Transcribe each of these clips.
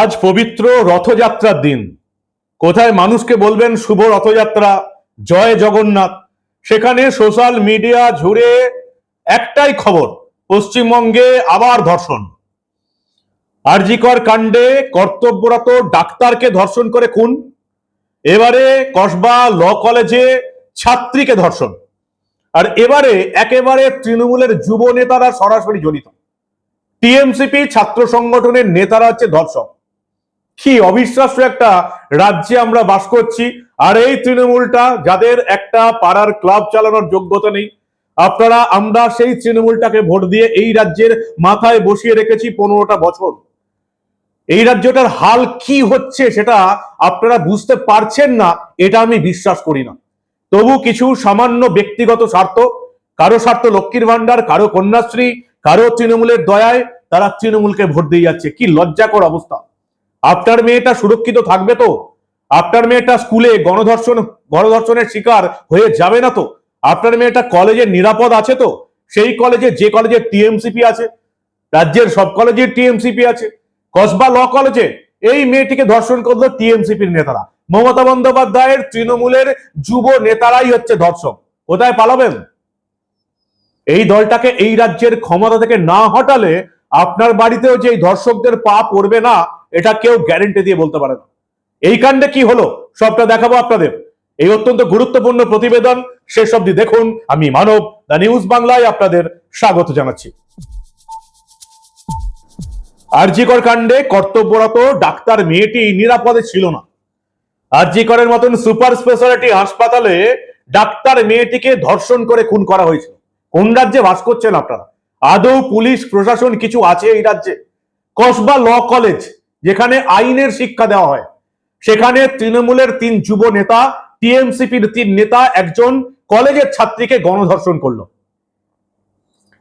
আজ পবিত্র রথযাত্রার দিন। কোথায় মানুষকে বলবেন শুভ রথযাত্রা, জয় জগন্নাথ, সেখানে সোশ্যাল মিডিয়া জুড়ে একটাই খবর, পশ্চিমবঙ্গে আবার ধর্ষণ। আরজিকর কাণ্ডে কর্তব্যরত ডাক্তারকে ধর্ষণ করে খুন, এবারে কসবা ল কলেজে ছাত্রীকে ধর্ষণ। আর এবারে একেবারে তৃণমূলের যুব নেতারা সরাসরি জড়িত। টিএমসিপি ছাত্র সংগঠনের নেতারা হচ্ছে ধর্ষক। কি অবিশ্বাস্য একটা রাজ্যে আমরা বাস করছি। আর এই তৃণমূলটা, যাদের একটা পাড়ার ক্লাব চালানোর যোগ্যতা নেই, আপনারা, আমরা সেই তৃণমূলটাকে ভোট দিয়ে এই রাজ্যের মাথায় বসিয়ে রেখেছি পনেরোটা বছর। এই রাজ্যটার হাল কি হচ্ছে সেটা আপনারা বুঝতে পারছেন না, এটা আমি বিশ্বাস করি না। তবু কিছু সামান্য ব্যক্তিগত স্বার্থ, কারও স্বার্থ লক্ষ্মীর ভাণ্ডার, কারও কন্যাশ্রী কারও তৃণমূলের দয়ায় তারা তৃণমূলকে ভোট দিয়ে যাচ্ছে। কি লজ্জাকর অবস্থা। আপনার মেয়েটা সুরক্ষিত থাকবে তো? আপনার মেয়েটা স্কুলে গণধর্ষণ, গণধর্ষণের শিকার হয়ে যাবে না তো? আপনার মেয়েটা কলেজে নিরাপদ আছে তো? সেই কলেজে, যে কলেজে টিএমসিপি আছে, রাজ্যের সব কলেজে টিএমসিপি আছে, কসবা ল কলেজে এই মেয়েটিকে ধর্ষণ করল টিএমসিপির নেতারা। মমতা বন্দ্যোপাধ্যায়ের তৃণমূলের যুব নেতারাই হচ্ছে ধর্ষক। কোথায় পালাবেন? এই দলটাকে এই রাজ্যের ক্ষমতা থেকে না হটালে আপনার বাড়িতেও যে ধর্ষকদের পা পড়বে না, এটা কেউ গ্যারেন্টি দিয়ে বলতে পারে না। এই কাণ্ডে কি হলো? সবটা দেখাবো আপনাদের। এই অত্যন্ত গুরুত্বপূর্ণ প্রতিবেদন শেষ অব্দি দেখুন। আমি মানব, দ্য নিউজ বাংলায় আপনাদের স্বাগত জানাচ্ছি। আরজিকর কাণ্ডে কর্তব্যরত ডাক্তার মেয়েটি নিরাপদে ছিল না। আরজিকরের মতন সুপার স্পেশালিটি হাসপাতালে ডাক্তার মেয়েটিকে ধর্ষণ করে খুন করা হয়েছিল। কোন রাজ্যে বাস করছেন আপনারা? আদৌ পুলিশ, প্রশাসন কিছু আছে এই রাজ্যে? কসবা ল কলেজ, যেখানে আইনের শিক্ষা দেওয়া হয়। সেখানে তৃণমূলের তিন যুব নেতা, টিএমসিপির তিন নেতা, একজন কলেজের ছাত্রীকে গণধর্ষণ করল।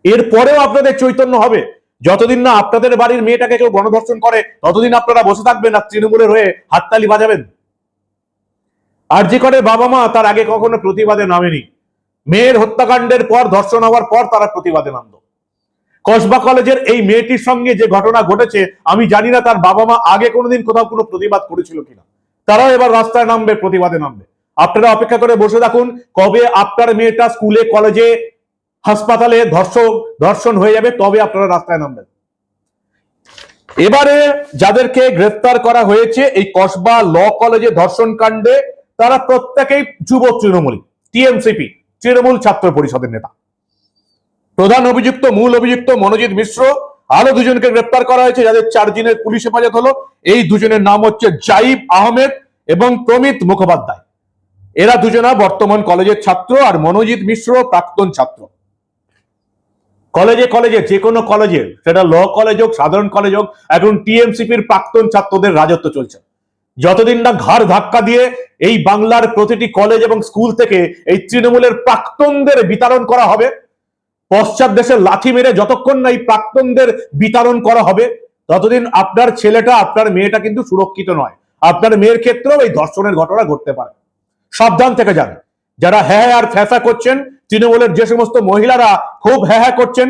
এরপরেও আপনাদের চৈতন্য হবে। যতদিন না আপনাদের বাড়ির মেয়েটাকে কেউ গণধর্ষণ করে, ততদিন আপনারা বসে থাকবেন আর তৃণমূলের হয়ে হাততালি বাজাবেন। আর যে করে বাবা মা তার আগে কখনো প্রতিবাদে নামেনি। মেয়ের হত্যাকাণ্ডের পর, ধর্ষণ হওয়ার পর তারা প্রতিবাদে নামলো। কসবা কলেজের এই মেয়েটির সঙ্গে যে ঘটনা ঘটেছে, আমি জানি না তার বাবা মা আগে কোনোদিন কোথাও কোনো প্রতিবাদ করেছিল কিনা। তারাও এবার রাস্তায় নামবে, প্রতিবাদে নামবে। আপনারা অপেক্ষা করে বসে থাকুন, কবে আপনার মেয়েটা স্কুলে, কলেজে, হাসপাতালে ধর্ষণ ধর্ষণ হয়ে যাবে, তবে আপনারা রাস্তায় নামবেন। এবারে যাদেরকে গ্রেফতার করা হয়েছে, এই কসবা ল কলেজে ধর্ষণ কাণ্ডে তারা প্রত্যেকেই যুব তৃণমূলী, টিএমসিপি। তৃণমূল ছাত্র পরিষদের নেতা। প্রধান অভিযুক্ত, মূল অভিযুক্ত মনোজিৎ মিশ্র, আরও দুজনকে গ্রেপ্তার করা হয়েছে, যাদের চার দিনের পুলিশ হেফাজত হলো। এই দুজনের নাম হচ্ছে জাইব আহমেদ এবং প্রমিত মুখোপাধ্যায়। এরা দুজনা বর্তমান কলেজের ছাত্র আর মনোজিৎ মিশ্র প্রাক্তন ছাত্র। কলেজে কলেজে, যে কোনো কলেজে, সেটা ল কলেজ হোক, সাধারণ কলেজ হোক, এখন টিএমসিপির প্রাক্তন ছাত্রদের রাজত্ব চলছে। যতদিন না ঘাড় ধাক্কা দিয়ে এই বাংলার প্রতিটি কলেজ এবং স্কুল থেকে এই তৃণমূলের প্রাক্তনদের বিতরণ করা হবে, পশ্চাৎ দেশে লাঠি মেরে যতক্ষণ না এই প্রাক্তনদের বিতরণ করা হবে, ততদিন আপনার ছেলেটা, আপনার মেয়েটা কিন্তু সুরক্ষিত নয়। আপনার মেয়ের ক্ষেত্রেও এই ধর্ষণের ঘটনা ঘটতে পারে। সাবধান থেকে যান। যারা হ্যাঁ হ্যাঁ আর ফ্যাসা করছেন, তৃণমূলের যে সমস্ত মহিলারা খুব হ্যাঁ হ্যাঁ করছেন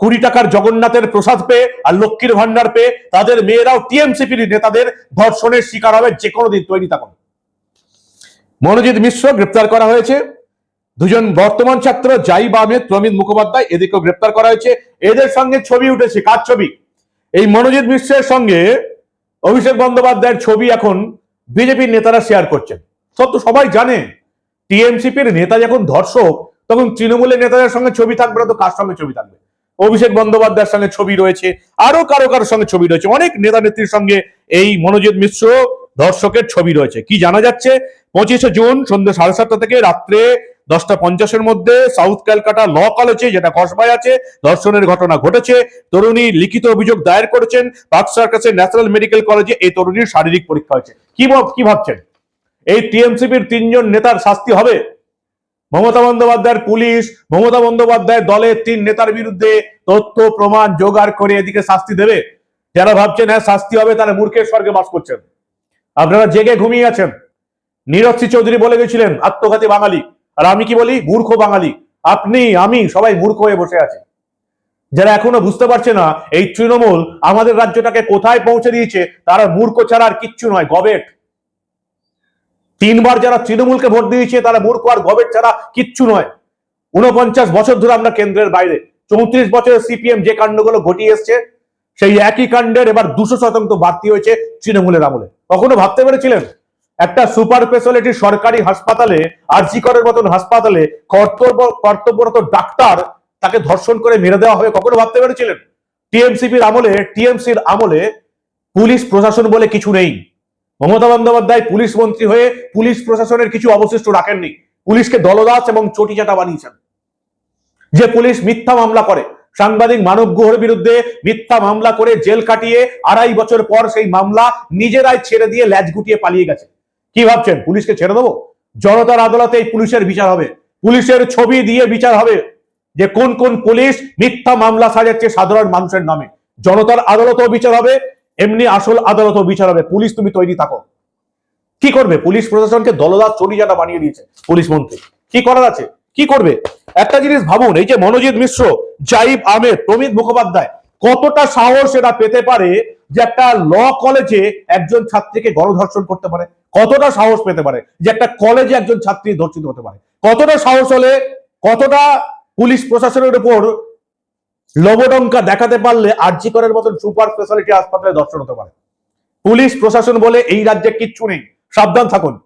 কুড়ি টাকার জগন্নাথের প্রসাদ পেয়ে আর লক্ষ্মীর ভান্ডার পেয়ে তাদের মেয়েরাও টিএমসিপির নেতাদের ধর্ষণের শিকার হবে, যে কোনো দিন তৈরি থাকুন। মনোজিৎ মিশ্র গ্রেপ্তার করা হয়েছে। দুজন বর্তমান ছাত্র জাইব আহমেদ প্রমিত মুখোপাধ্যায়, এদেরকেও গ্রেপ্তার করা হয়েছে। এদের সঙ্গে ছবি উঠেছে। কার ছবি? এই মনোজিৎ মিশ্রের সঙ্গে অভিষেক বন্দ্যোপাধ্যায়ের ছবি এখন বিজেপির নেতারা শেয়ার করছেন। সব তো সবাই জানে, টিএমসিপির নেতা যখন ধর্ষক, তখন তৃণমূলের নেতাদের সঙ্গে ছবি থাকবে না, তো কার সঙ্গে ছবি থাকবে? অভিষেক বন্দ্যোপাধ্যায়ের সঙ্গে ছবি রয়েছে আরও কারও কারোর সঙ্গে ছবি রয়েছে। অনেক নেতা নেত্রীর সঙ্গে এই মনোজিৎ মিশ্র ধর্ষকের ছবি রয়েছে। কি জানা যাচ্ছে? পঁচিশে জুন সন্ধ্যে সাড়ে সাতটা থেকে রাত্রে দশটা পঞ্চাশের মধ্যে সাউথ ক্যালকাটা ল কলেজে যেটা কসবায় আছে ধর্ষণের ঘটনা ঘটেছে। তরুণী লিখিত অভিযোগ দায়ের করেছেন। পার্ক সার্কাসের ন্যাশনাল মেডিকেল কলেজে এই তরুণীর শারীরিক পরীক্ষা হয়েছে। কি কি ভাবছেন? এই টিএমসিপির তিনজন নেতার শাস্তি হবে? মমতা বন্দ্যোপাধ্যায়ের পুলিশ, মমতা বন্দ্যোপাধ্যায়ের দলের তিন নেতার বিরুদ্ধে তথ্য, প্রমাণ, জোগাড় করে এদিকে শাস্তি দেবে। যারা ভাবছেন হ্যাঁ শাস্তি হবে, তারা মূর্খের স্বর্গে বাস করছেন। আপনারা জেগে ঘুমিয়ে আছেন। নীরজ সি চৌধুরী বলে গেছিলেন, আত্মঘাতী বাঙালি। আর আমি কি বলি? মূর্খ বাঙালি। আপনি, আমি সবাই মূর্খ হয়ে বসে আছি। যারা এখনও বুঝতে পারছে না, এই তৃণমূল আমাদের রাজ্যটাকে কোথায় পৌঁছে দিয়েছে, তারা মূর্খ ছাড়া আর কিচ্ছু নয়, গবেট। তিনবার যারা তৃণমূলকে ভোট দিয়েছে, তারা মূর্খ আর গবেট ছাড়া কিচ্ছু নয়। উনপঞ্চাশ বছর ধরে আমরা কেন্দ্রের বাইরে। চৌত্রিশ বছরের সিপিএম যে কাণ্ডগুলো ঘটিয়ে এসছে, সেই একই কাণ্ডের এবার দুশো শতাংশ বাড়তি হয়েছে তৃণমূলের আমলে। কখনো ভাবতে পেরেছিলেন? একটা সুপার স্পেশালিটি সরকারি হাসপাতালে আর আরজিকরের মতন হাসপাতালে কর্তব্য কর্তব্যরত ডাক্তার তাকে ধর্ষণ করে মেরে দেওয়া হবে কখনো ভাবতে পেরেছিলেন? টিএমসিপির আমলে টিএমসির আমলে পুলিশ প্রশাসন বলে কিছু নেই। মমতা বন্দ্যোপাধ্যায় পুলিশ মন্ত্রী হয়ে পুলিশ প্রশাসনের কিছু অবশিষ্ট রাখেননি। পুলিশকে দলদাস এবং চটিচাটা বানিয়েছেন। যে পুলিশ মিথ্যা মামলা করে, সাংবাদিক মানব গুহর বিরুদ্ধে মিথ্যা মামলা করে জেল কাটিয়ে আড়াই বছর পর সেই মামলা নিজেরাই ছেড়ে দিয়ে ল্যাজ গুটিয়ে পালিয়ে গেছে। কি ভাবছেন? পুলিশকে ছেড়ে দেবো? জনতার আদালতে এই পুলিশের বিচার হবে। পুলিশের ছবি দিয়ে বিচার হবে যে কোন কোন পুলিশ মিথ্যা মামলা সাজাচ্ছে সাধারণ মানুষের নামে। জনতার আদালতেও বিচার হবে। এমনি আসল আদালতেও বিচার হবে পুলিশ তুমি তৈরি থাকো। কি করবে? পুলিশ প্রশাসনকে দলদাস চটিজাটা বানিয়ে দিয়েছে, পুলিশ মন্ত্রী। কি করার আছে? কি করবে? একটা জিনিস ভাবুন, এই যে মনোজিৎ মিশ্র, জাইব আহমেদ, প্রমিত মুখোপাধ্যায়, কতটা সাহস এরা পেতে পারে যে একটা ল কলেজে একজন ছাত্রীকে গণধর্ষণ করতে পারে? কতটা সাহস পেতে পারে যে একটা কলেজে একজন ছাত্রী ধর্ষিত হতে পারে? কতটা সাহস হলে কতটা পুলিশ প্রশাসনের উপর লবডঙ্কা দেখাতে পারলে আরজি করের মতন সুপার স্পেশালিটি হাসপাতালে দর্শন হতে পারে। পুলিশ, প্রশাসন বলে এই রাজ্যে কিচ্ছু নেই। সাবধান থাকুন।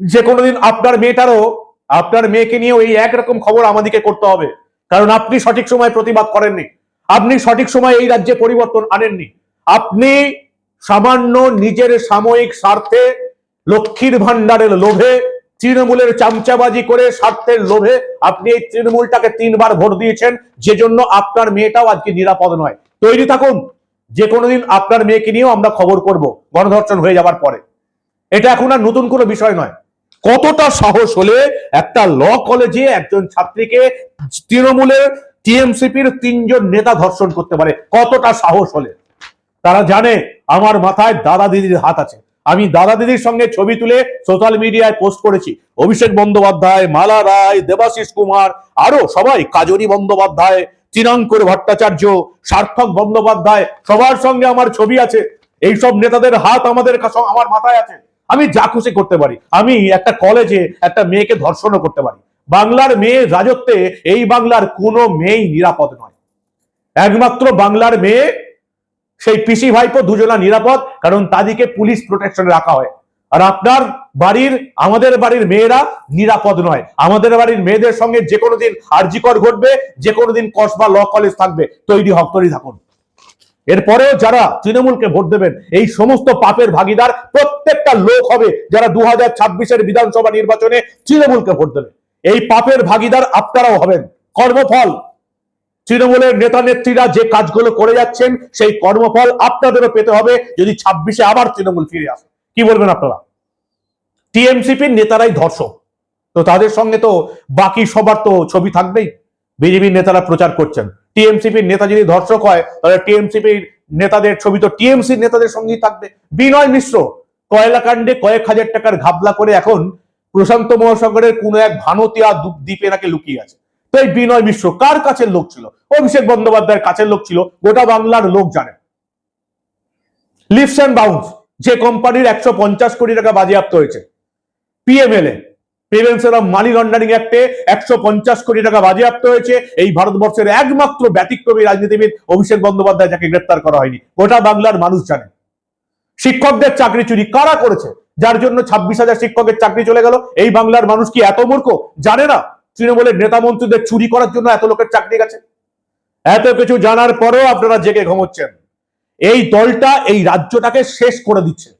যে কোনোদিন আপনার মেয়েটারও, আপনার মেয়েকে নিয়েও এই একরকম খবর আমাদেরকে করতে হবে। কারণ আপনি সঠিক সময় প্রতিবাদ করেননি। আপনি সঠিক সময় এই রাজ্যে পরিবর্তন আনেননি। আপনি সামান্য নিজের সাময়িক স্বার্থে লক্ষ্মীর ভান্ডারের লোভে তৃণমূলের চামচাবাজি করে স্বার্থের লোভে আপনি এই তৃণমূলটাকে তিনবার ভোট দিয়েছেন যে জন্য আপনার মেয়েটাও আজকে নিরাপদ নয়। তৈরি থাকুন যে কোনোদিন আপনার মেয়েকে নিয়েও আমরা খবর করব, গণধর্ষণ হয়ে যাবার পরে। এটা এখন আর নতুন কোনো বিষয় নয়। কতটা সাহস হলে একটা ল কলেজে একজন ছাত্রীকে তৃণমূলের টিএমসিপির তিনজন নেতা ধর্ষণ করতে পারে? কতটা সাহস হলে? তারা জানে, আমার মাথায় দাদা দিদির হাত আছে। আমি দাদা দিদির সঙ্গে ছবি তুলে সোশ্যাল মিডিয়ায় পোস্ট করেছি। অভিষেক বন্দ্যোপাধ্যায়, মালা রায়, দেবাশিস কুমার, আরও সবাই কাজনী বন্দ্যোপাধ্যায় চিরাঙ্কুর ভট্টাচার্য, সার্থক বন্দ্যোপাধ্যায়, সবার সঙ্গে আমার ছবি আছে। এইসব নেতাদের হাত আমাদের আমার মাথায় আছে। আমি যা খুশি করতে পারি। আমি একটা কলেজে একটা মেয়েকে ধর্ষণও করতে পারি। বাংলার মেয়ে রাজত্বে এই বাংলার কোনো মেয়েই নিরাপদ নয়। একমাত্র বাংলার মেয়ে সেই পিসি ভাইপো দুজনা নিরাপদ, কারণ তাদেরকে পুলিশ প্রোটেকশনে রাখা হয়। আর আপনার বাড়ির, আমাদের বাড়ির মেয়েরা নিরাপদ নয়। আমাদের বাড়ির মেয়েদের সঙ্গে যে কোনো দিন আর্জিকর ঘটবে যে কোনো দিন কসবা ল কলেজ থাকবে। তৈরি হক থাকুন। এরপরেও যারা তৃণমূলকে ভোট দেবেন, এই সমস্ত পাপের ভাগিদার প্রত্যেকটা লোক হবে যারা দু হাজার বিধানসভা নির্বাচনে তৃণমূলকে ভোট দেবে। এই পাপের ভাগিদার আপনারাও হবেন। কর্মফল। তৃণমূলের নেতা নেত্রীরা যে কাজগুলো করে যাচ্ছেন, সেই কর্মফল আপনাদেরও পেতে হবে যদি ছাব্বিশে আবার তৃণমূল ফিরে আসে। কি বলবেন আপনারা? টিএমসিপির নেতারাই ধর্ষক। তো তাদের সঙ্গে তো বাকি সবার তো ছবি থাকবেই। বিজেপির নেতারা প্রচার করছেন। টিএমসিপির নেতা যদি ধর্ষক হয়, তাহলে টিএমসিপির নেতাদের ছবি তো টিএমসির নেতাদের সঙ্গেই থাকবে। বিনয় মিশ্র কয়লা কাণ্ডে কয়েক হাজার টাকার ঘাবলা করে এখন প্রশান্ত মহাসাগরের কোন এক ভানতিয়া দ্বীপে নাকি লুকিয়ে আছে। তো এই বিনয় মিশ্র কার কাছের লোক ছিল? অভিষেক বন্দ্যোপাধ্যায়ের কাছের লোক ছিল, গোটা বাংলার লোক জানে। লিপস অ্যান্ড বাউন্স, যে কোম্পানির একশো পঞ্চাশ কোটি টাকা বাজেয়াপ্ত হয়েছে। PMLA prevention of money laundering অ্যাক্টে একশো পঞ্চাশ কোটি টাকা বাজেয়াপ্ত হয়েছে। এই ভারতবর্ষের একমাত্র ব্যতিক্রমী রাজনীতিবিদ অভিষেক বন্দ্যোপাধ্যায় যাকে গ্রেপ্তার করা হয়নি। গোটা বাংলার মানুষ জানে। শিক্ষকদের চাকরি চুরি কারা করেছে? যার জন্য ছাব্বিশ হাজার শিক্ষকের চাকরি চলে গেল। এই বাংলার মানুষ কি এত মূর্খ? জানে না। তৃণমূলের নেতা মন্ত্রীদের চুরি করার জন্য এত লোকের চাকরি গেছে? এত কিছু জানার পরেও আপনারা জেগে ঘুমোচ্ছেন। এই দলটা এই রাজ্যটাকে শেষ করে দিচ্ছে।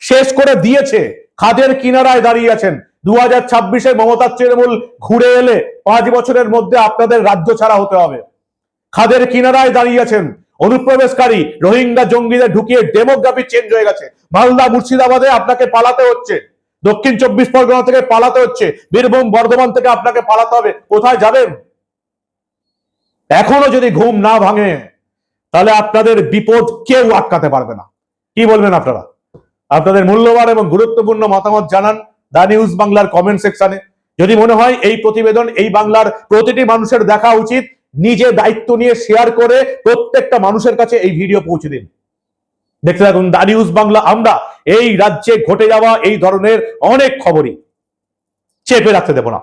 শেষ করে দিয়েছে। খাদের কিনারায় দাঁড়িয়ে আছেন। দু হাজার ছাব্বিশে মমতার তৃণমূল ঘুরে এলে পাঁচ বছরের মধ্যে আপনাদের রাজ্য ছাড়া হতে হবে। খাদের কিনারায় দাঁড়িয়ে আছেন। অনুপ্রবেশকারী রোহিঙ্গা জঙ্গিদের ঢুকিয়ে ডেমোগ্রাফি চেঞ্জ হয়ে গেছে। মালদা মুর্শিদাবাদে আপনাকে পালাতে হচ্ছে। দক্ষিণ চব্বিশ পরগনা থেকে পালাতে হচ্ছে। বীরভূম, বর্ধমান থেকে আপনাকে পালাতে হবে। কোথায় যাবেন? এখনও যদি ঘুম না ভাঙে, তাহলে আপনাদের বিপদ কেউ আটকাতে পারবে না। কি বলবেন আপনারা? আপনাদের মূল্যবান এবং গুরুত্বপূর্ণ মতামত জানান দা নিউজ বাংলার কমেন্ট সেকশনে। যদি মনে হয় এই প্রতিবেদন, এই বাংলার প্রতিটি মানুষের দেখা উচিত, নিজে দায়িত্ব নিয়ে শেয়ার করে প্রত্যেকটা মানুষের কাছে এই ভিডিও পৌঁছে দিন। দেখতে থাকুন দা নিউজ বাংলা, আমরা এই রাজ্যে ঘটে যাওয়া এই ধরনের অনেক খবরই চেপে রাখতে দেব না।